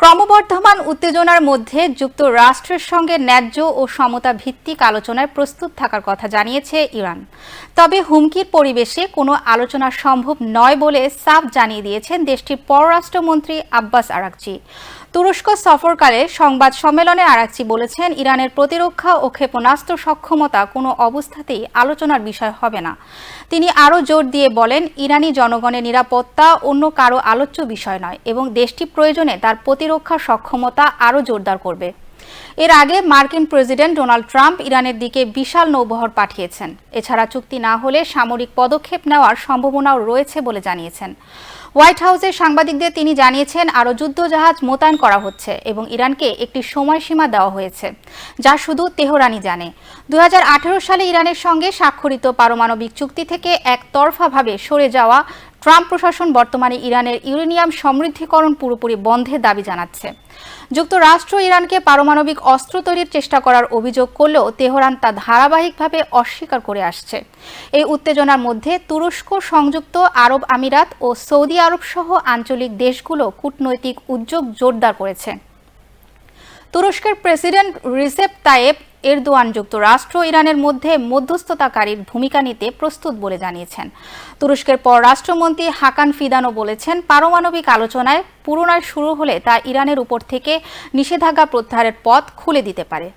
ক্রমবর্ধমান উত্তেজনার মধ্যে যুক্তরাষ্ট্রের সঙ্গে ন্যায্য ও সমতা ভিত্তিক আলোচনায় প্রস্তুত থাকার কথা জানিয়েছে ইরান। তবে হুমকির পরিবেশে কোনো আলোচনা সম্ভব নয় বলে সাফ জানিয়ে দিয়েছেন দেশটির পররাষ্ট্রমন্ত্রী আব্বাস আরাকচি। তুরস্ক সফরকালে সংবাদ সম্মেলনে আরাকচি বলেছেন, ইরানের প্রতিরক্ষা ও ক্ষেপণাস্ত্র সক্ষমতা কোনো অবস্থাতেই আলোচনার বিষয় হবে না। তিনি আরও জোর দিয়ে বলেন, ইরানি জনগণের নিরাপত্তা অন্য কারও আলোচ্য বিষয় নয় এবং দেশটি প্রয়োজনে তার প্রতিরক্ষা সক্ষমতা আরও জোরদার করবে। এর আগে মার্কিন প্রেসিডেন্ট ডোনাল্ড ট্রাম্প ইরানের দিকে বিশাল নৌবহর পাঠিয়েছেন। এছাড়া চুক্তি না হলে সামরিক পদক্ষেপ নেওয়ার সম্ভাবনাও রয়েছে বলে জানিয়েছেন। হোয়াইট হাউসের সাংবাদিকদের তিনি জানিয়েছেন, আরও যুদ্ধজাহাজ মোতায়েন করা হচ্ছে এবং ইরানকে একটি সময়সীমা দেওয়া হয়েছে, যা শুধু তেহরানি জানে। দুই হাজার আঠেরো সালে ইরানের সঙ্গে স্বাক্ষরিত পারমাণবিক চুক্তি থেকে একতরফাভাবে সরে যাওয়া ট্রাম্প প্রশাসন বর্তমানে ইরানের ইউরেনিয়াম সমৃদ্ধিকরণ পুরোপুরি বন্ধের দাবি জানাচ্ছে। যুক্তরাষ্ট্র ইরানকে পারমাণবিক অস্ত্র তৈরির চেষ্টা করার অভিযোগ করলেও তেহরান তা ধারাবাহিকভাবে অস্বীকার করে আসছে। এই উত্তেজনার মধ্যে তুরস্ক, সংযুক্ত আরব আমিরাত ও সৌদি আরব সহ আঞ্চলিক দেশগুলো কূটনৈতিক উদ্যোগ জোরদার করেছে। তুরস্কের প্রেসিডেন্ট রিসেপ তায়েব এরদোয়ান যুক্তরাষ্ট্র ইরানের মধ্যে মধ্যস্থতাকারীর ভূমিকা নিতে প্রস্তুত বলে জানিয়েছেন। তুরস্কের পররাষ্ট্রমন্ত্রী হাকান ফিদানো বলেছেন, পারমাণবিক আলোচনায় পুরোনায় শুরু হলে তা ইরানের উপর থেকে নিষেধাজ্ঞা প্রত্যাহারের পথ খুলে দিতে পারে।